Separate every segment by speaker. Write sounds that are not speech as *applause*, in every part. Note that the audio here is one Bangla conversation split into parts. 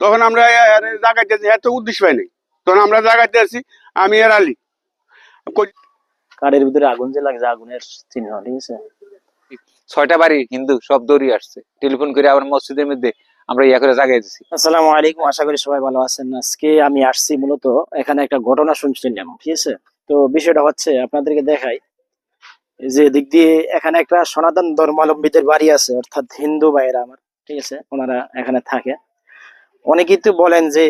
Speaker 1: তখন আমরা জাগাইতে এত উদ্দেশ্য পাই নাই। তখন আমরা জাগাইতে আছি আমি এর আলী।
Speaker 2: কাঠের ভিতরে আগুন যে লাগছে আগুনের চিহ্ন ঠিক আছে?
Speaker 3: ছয়টা বাড়ি হিন্দু সব দৌড়িয়ে আসছে। টেলিফোন করে আবার মসজিদের মধ্যে আমরা ইয়া করে জাগাই দিছি
Speaker 2: আসসালামু আলাইকুম আশা করি সবাই ভালো আছেন। আজকে আমি আসছি মূলত এখানে একটা ঘটনা শুনছিলাম ঠিক আছে? তো বিষয়টা হচ্ছে আপনাদেরকে দেখাই এই যে দিক দিয়ে এখানে একটা সনাতন ধর্মাবলম্বীদের বাড়ি আছে অর্থাৎ হিন্দু ভাইয়েরা আমার ঠিক আছে? ওনারা এখানে থাকে। অনেকেই তো বলেন যে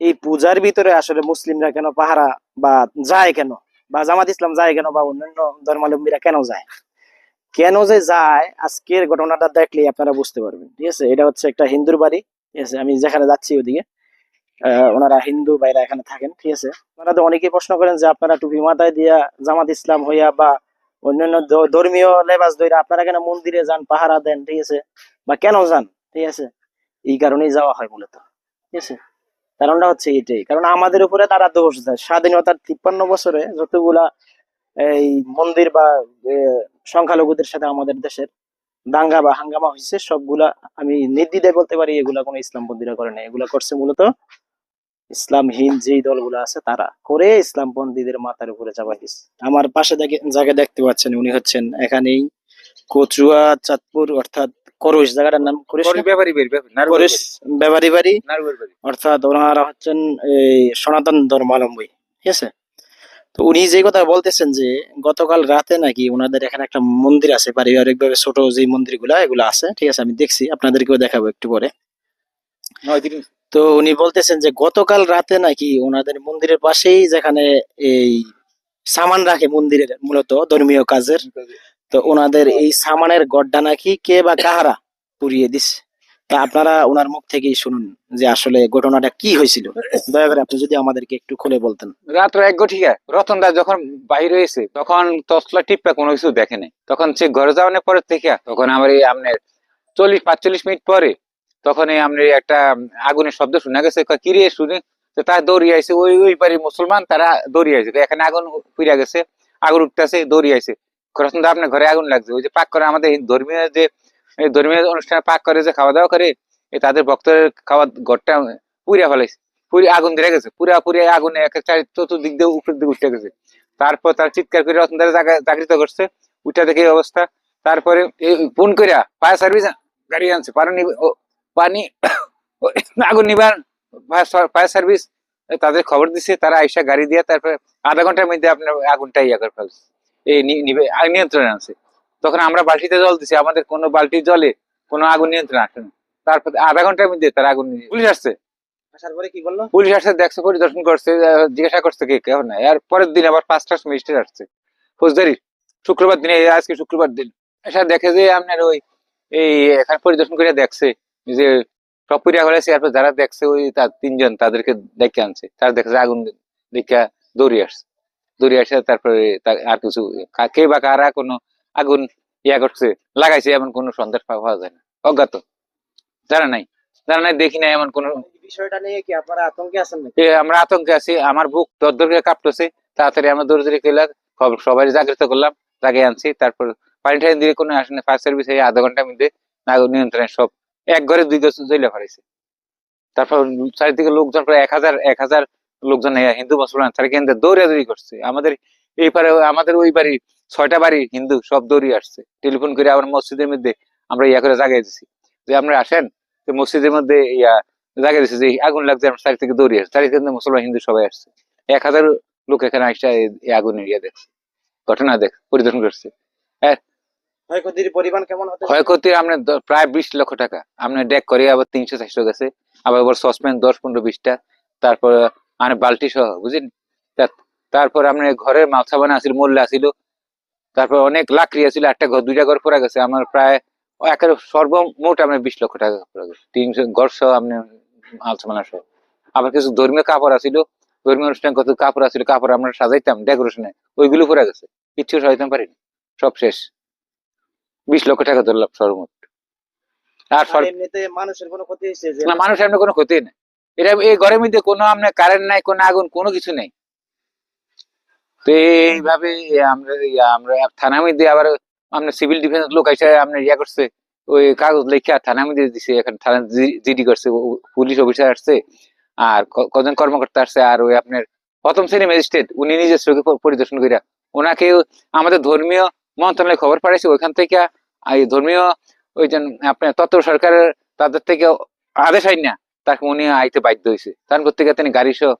Speaker 2: এই পূজার ভিতরে আসলে মুসলিমরা কেন পাহারা বা যায় কেন? বা জামাত ইসলাম যায় কেন? বা অন্যান্য ধর্মাবলম্বীরা কেন যায়? কেন যে যায়? আজকের ঘটনাটা দেখলে আপনারা বুঝতে পারবেন, ঠিক আছে? এটা হচ্ছে একটা হিন্দুর বাড়ি, ঠিক আছে? আমি যেখানে যাচ্ছি ওদিকে। ওনারা হিন্দু ভাইরা এখানে থাকেন, ঠিক আছে? ওনারা তো অনেকেই প্রশ্ন করেন যে আপনারা টুপি মাথায় দিয়া জামাত ইসলাম হইয়া বা অন্যান্য ধর্মীয় লেবাস ধরে আপনারা কেন মন্দিরে যান, পাহারা দেন, ঠিক আছে? বা কেন যান, ঠিক আছে? এই কারণেই যাওয়া হয় মূলত। ঠিক আছে? কারণটা হচ্ছে এটাই। কারণ আমাদের উপরে তারা দোষ দেয় স্বাধীনতার তিপ্পান্ন বছরে যতগুলা এই মন্দির বা সংখ্যালঘুদের সাথে আমাদের দেশের দাঙ্গা বা হাঙ্গামা হয়েছে, সবগুলা আমি নির্দ্বিধায় বলতে পারি এগুলা কোনো ইসলাম পন্থীরা করে না এগুলা করছে মূলত ইসলামহীন যেই দলগুলো আছে তারা করে ইসলাম পন্থীদের মাথার উপরে চাপাই দিচ্ছে। আমার পাশে জায়গায় দেখতে পাচ্ছেন, উনি হচ্ছেন এখানেই কচুয়া চাঁদপুর, অর্থাৎ করস জায়গাটার নাম করিস
Speaker 3: করি ব্যাপারই বের ব্যাপার
Speaker 2: বাড়ি।
Speaker 3: নারুর বাড়ি
Speaker 2: অর্থাৎ ওনারা হচ্ছেন এই সনাতন ধর্মাবলম্বী ঠিক আছে? তো উনি যে কথা বলতেছেন যে গতকাল রাতে নাকি ওনাদের এখানে একটা মন্দির আছে পারিবারিক ভাবে ছোট যে মন্দিরগুলা এগুলো আছে ঠিক আছে? আমি দেখছি আপনাদেরকেও দেখাবো একটু পরে। তো উনি বলতেছেন যে গতকাল রাতে নাকি ওনাদের মন্দিরের পাশেই যেখানে এই সামান রাখে মন্দিরের মূলত ধর্মীয় কাজের তো ওনাদের এই সামানের গড্ডা নাকি কে বা কাহারা পুড়িয়ে দিচ্ছে তা আপনারা ওনার মুখ থেকেই শুনুন যে আসলে ঘটনাটা কি হয়েছিল। দয়া করে আপনি যদি আমাদেরকে একটু খুলে বলতেন।
Speaker 3: রাত্র এক গঠিকা রতন দাস যখন বাইরে হয়েছে তখন তসলা টিপটা কোনো কিছু দেখে নাই। তখন সে ঘরে যাওয়ানোর পরে থেকে তখন আমার এই আপনার চল্লিশ পাঁচচল্লিশ মিনিট পরে তখন এই আপনার একটা আগুনের শব্দ শোনা গেছে কয়, কি রে শুনে? তো তারা দৌড়িয়ে আইছে। ওই ওই বাড়ির মুসলমান তারা দৌড়িয়ে আইছে। এখানে আগুন পুড়িয়া গেছে আগুন উঠতেছে দৌড়িয়ে আইছে। রতন দা আপনার ঘরে আগুন লাগছে। ওই যে পাক করে আমাদের ধর্মীয় যে ধর্মীয় অনুষ্ঠানে পাক করে যে খাওয়া দাওয়া করে তাদের ভক্তের খাওয়া ঘরটা পুড়িয়া ফেলাইছে। পুরি আগুন ধরে গেছে পুরা পুরি আগুনে চতুর্দিক দিয়ে উপরের দিকে উঠে গেছে। তারপর তার চিৎকার করে রতন দ্বারা জাগৃত করছে, উঠে দেখে অবস্থা। তারপরে ফোন করিয়া ফায়ার সার্ভিস গাড়ি আনছে, পানি পানি *coughs* আগুন নিবার ফায়ার সার্ভিস তাদের খবর দিছে, তারা আইসা গাড়ি দিয়ে তারপরে আধা ঘণ্টার মধ্যে আপনার আগুনটা ইয়া করে ফেলছে। এই নি- নিয়ন্ত্রণে আনছে তখন আমরা বালতিতে জল দিছি আমাদের কোনো বালতি জলে কোনো আগুন নিয়ন্ত্রণে আসে না। তারপর আধা ঘণ্টার মধ্যে তারা আগুন পুলিশ আসছে।
Speaker 2: আসার পরে কি বলল?
Speaker 3: পুলিশ আসছে দেখছে পরিদর্শন করছে জিজ্ঞাসা করছে কে কেউ নাই আর পরের দিন আবার পাঁচটার সময় স্টেট আসছে। ফৌজদারি শুক্রবার দিনে আজকে শুক্রবার দিন। এসে দেখে যে আপনার ওই এই এখানে পরিদর্শন করে দেখছে যে সব পুরিয়া এরপর যারা দেখছে ওই তার তিনজন তাদেরকে দেখে আনছে। তারা দেখছে আগুন দেখা দৌড়িয়ে আসছে। দৌড়িয়ে আসে তারপরে আর কিছু কে বা কারা কোনো আগুন ইয়া করছে লাগাইছে এমন কোনো সন্দেশ পাওয়া যায় না। অজ্ঞাত। জানা নাই। জানা নাই দেখি নাই এমন কোনো
Speaker 2: বিষয়টা নিয়ে কি আপনারা আতঙ্কে আছেন নাকি?
Speaker 3: আমরা আতঙ্কে আছি। আমার বুক দরদর কাঁপতেছে। তাড়াতাড়ি আমরা দৌড়ে দৌড়ে গেলাম। খবর সবাই জাগ্রত করলাম। জাগে আনছি। তারপর পানি টানি দিয়ে কোনো আসেনি ফায়ার সার্ভিস এই আধা ঘণ্টার মধ্যে নিয়ন্ত্রণে সব এক ঘরে দুই গজ জ্বলে ফেলাইছে তারপর চারিদিকে লোকজন প্রায় এক হাজার এক হাজার লোকজন হিন্দু মুসলমান তারা কেন্দ্রে দৌড়াদৌড়ি করছে। আমাদের এই পারে আমাদের ওই বাড়ি ছয়টা বাড়ি হিন্দু সব দৌড়িয়ে আসছে। টেলিফোন করে আবার মসজিদের মধ্যে আমরা ইয়া করে জাগাই দিছি। যে আমরা আসেন তো মসজিদের মধ্যে ইয়া জায়গা দিচ্ছে যে আগুন লাগছে আমরা চারি থেকে দৌড়িয়ে আসছে। চারি থেকে মুসলমান হিন্দু সবাই আসছে। এক হাজার লোক এখানে আসছে এই আগুনের ইয়ে দেখছে। ঘটনা দেখ পরিদর্শন করছে।
Speaker 2: ক্ষয়ক্ষতির পরিমাণ কেমন
Speaker 3: ক্ষয়ক্ষতি আপনার প্রায় বিশ লক্ষ টাকা। আপনার ডেক করে আবার তিনশো চারশো গেছে। আবার আবার সসপ্যান দশ পনেরো বিশটা। তারপর মানে বালতি সহ বুঝলেন? তারপর আপনার ঘরের মাল সাবান আসিল মোল্লা আসিল তারপর অনেক লাকড়ি আসিল একটা ঘর দুইটা ঘর পড়ে গেছে। আমার প্রায় একের সর্বমোট আপনার বিশ লক্ষ টাকা পড়ে গেছে। তিনশো ঘর সহ আপনার মাল সাবান সহ। আবার কিছু ধর্মীয় কাপড় আসিল ধর্মীয় অনুষ্ঠান কত কাপড় আসিল কাপড় আমরা সাজাইতাম ডেকোরেশনে ওইগুলো পড়ে গেছে। কিচ্ছু সাজাইতাম পারিনি সব শেষ। বিশ লক্ষ টাকা ধরলাম সর্বমোট। আর
Speaker 2: আর মানুষের কোনো ক্ষতি হয়েছে
Speaker 3: না মানুষ এমনি কোনো ক্ষতি নেই। এটা এই ঘরের মধ্যে কোনো আপনার কারেন্ট নাই, কোনো আগুন, কোনো কিছু নেই। তো এইভাবে আমরা আমরা থানার মধ্যে আবার আপনার সিভিল ডিফেন্স লোক এসে আপনার ইয়া করছে, ওই কাগজ লেখা থানা মধ্যে দিছে, এখানে থানা জিডি করছে পুলিশ অফিসার আসছে, আর কজন কর্মকর্তা আসছে, আর ওই আপনার প্রথম শ্রেণি ম্যাজিস্ট্রেট উনি নিজের চোখে পরিদর্শন করিয়া ওনাকে আমাদের ধর্মীয় মন্ত্রণালয় খবর পাঠাইছে, ওইখান থেকে এই ধর্মীয় ওই যে আপনার তত্ত্ব সরকারের তাদের থেকে আদেশ আইন না তাকে উনি আইতে বাধ্য হয়েছে তারপর থেকে তিনি গাড়ি সহ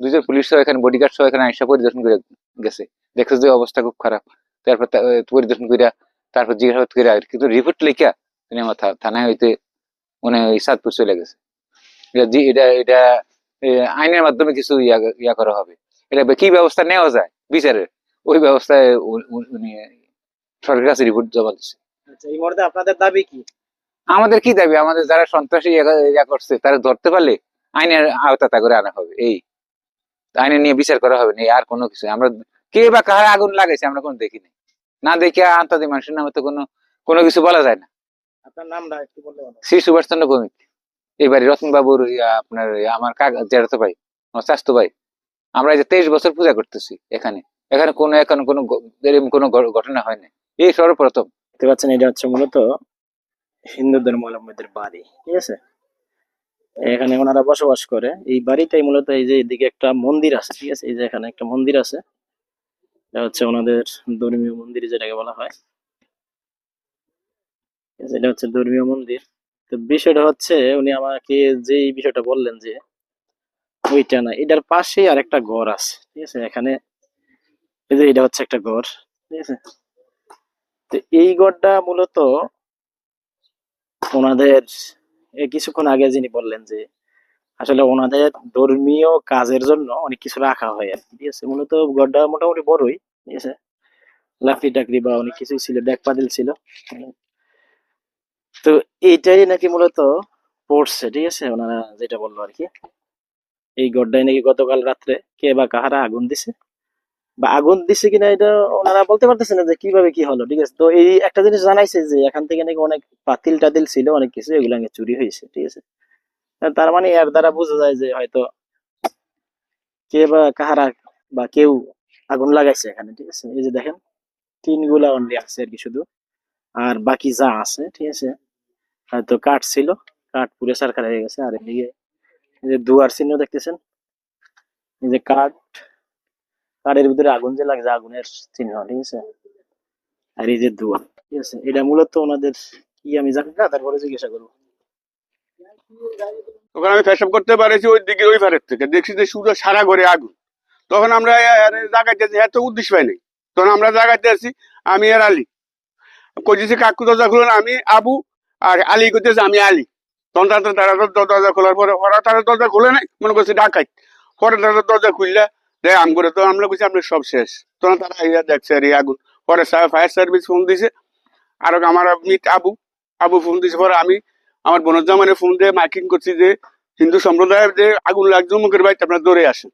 Speaker 3: দুজন পুলিশ সহ এখানে বডিগার্ড সহ এখানে আইসা পরিদর্শন করে গেছে। দেখছে যে অবস্থা খুব খারাপ। তারপর পরিদর্শন করিয়া তারপর জিজ্ঞাসাবাদ করিয়া কিন্তু রিপোর্ট লিখা তিনি আমার থানায় হইতে উনি ওই সাতপুর চলে গেছে। এটা এটা আইনের মাধ্যমে কিছু ইয়া ইয়া করা হবে। এটা কি ব্যবস্থা নেওয়া যায় বিচারের? ওই ব্যবস্থায় উনি সরকারের কাছে রিপোর্ট জমা দিচ্ছে
Speaker 2: আপনাদের দাবি কি?
Speaker 3: আমাদের কি দাবি? আমাদের যারা সন্ত্রাসী ইয়া- করছে তারা ধরতে পারলে আইনের আওতাতা করে আনা হবে এই। আইনে নিয়ে বিচার করা হবে না আর কোনো কিছু। আমরা কে বা কাহার আগুন লাগাইছে আমরা কোনো দেখিনি না দেখে আন্তর্জাতিক মানুষের নামে তো কোনো কোনো কিছু বলা যায় না।
Speaker 2: আপনার নামটা একটু বললে
Speaker 3: শ্রী সুভাষচন্দ্র ভৌমিক। এবারে রতন বাবুর আপনার আমার জেঠাতো ভাই আমার চাস্তো ভাই। আমরা এই যে তেইশ বছর পূজা করতেছি এখানে। এখানে কোনো এখন কোনো এরকম কোনো ঘটনা হয় না এই সর্বপ্রথম।
Speaker 2: দেখতে পাচ্ছেন এটা হচ্ছে মূলত হিন্দু ধর্মাবলম্বীদের বাড়ি, ঠিক আছে? এখানে ওনারা বসবাস করে। এই বাড়িটাই মূলত এই যে এদিকে একটা মন্দির আছে, ঠিক আছে? এই যে এখানে একটা মন্দির আছে। এটা হচ্ছে ওনাদের ধর্মীয় মন্দির যেটাকে বলা হয়। এটা হচ্ছে ধর্মীয় মন্দির। তো বিষয়টা হচ্ছে, উনি আমাকে যে বিষয়টা বললেন যে, ওইটা না, এটার পাশেই আর একটা ঘর আছে, ঠিক আছে? এখানে এই যে এটা হচ্ছে একটা ঘর, ঠিক আছে? তো এই ঘরটা মূলত ওনাদের কিছুক্ষণ আগে যিনি বললেন যে, আসলে ওনাদের ধর্মীয় কাজের জন্য অনেক কিছু রাখা হয় আর ঠিক আছে, মূলত গড়টা মোটামুটি বড়ই, ঠিক আছে? লাকড়ি টাকড়ি বা অনেক কিছুই ছিল ডেক পাতিল ছিল। তো এইটাই নাকি মূলত পড়ছে, ঠিক আছে? ওনারা যেটা বলল আর কি। এই গড়টাই নাকি গতকাল রাত্রে কে বা কাহারা আগুন দিছে। বা আগুন দিছে কিনা এটা ওনারা বলতে পারতেছে না যে কীভাবে কি হলো, ঠিক আছে? তো এই একটা জিনিস জানাইছে যে এখান থেকে নাকি অনেক পাতিল টাতিল ছিল, অনেক কিছু, এগুলো চুরি হয়েছে, ঠিক আছে? তার মানে এর দ্বারা বোঝা যায় যে হয়তো কে বা কাহারা বা কেউ আগুন লাগাইছে এখানে, ঠিক আছে? এই যে দেখেন টিনগুলা অনলি আছে আর কি শুধু। আর বাকি যা আছে, ঠিক আছে? হয়তো কাঠ ছিল, কাঠ পুরে সারকার হয়ে গেছে। আর এদিকে এই যে দুয়ার চিহ্ন দেখতেছেন? এই যে কাঠ কাঠের ভিতরে আগুন যে লাগছে, আগুনের চিহ্ন ঠিক আছে? আর এই যে দুয়া, ঠিক আছে? এটা মূলত ওনাদের কি আমি জানি না, তারপরে জিজ্ঞাসা করব।
Speaker 1: তখন আমি পেশাব করতে পারেছি ওই দিকে, ওই পারের থেকে। দেখছি যে শুধু সারা ঘরে আগুন। তখন আমরা জায়গাতে এত উদ্দেশ্য পাই নাই। তখন আমরা জায়গাতে আছি আমি আর আলী। কইতেছি, কাকু, দরজা খুলেন। আমি আবু আর আলী কইতেছে, আমি আলী। তখন তারা দরজা খোলার পরে, ওরা তারা দরজা খুলে নাই, মনে করছে ডাকাই পরে তারা দরজা খুললে দেখ আমগুলো তো আমরা বুঝি আপনার সব শেষ। তখন তারা ইয়া দেখছে আর আগুন। পরে ফায়ার সার্ভিস ফোন দিছে। আর আমার মিট আবু আবু ফোন দিছে। পরে আমি আমার বনজামানে ফোন দিয়ে মাইকিং করছি যে হিন্দু সম্প্রদায়ের যে আগুন লাগছে মুখের বাড়িতে আপনার দৌড়ে আসেন।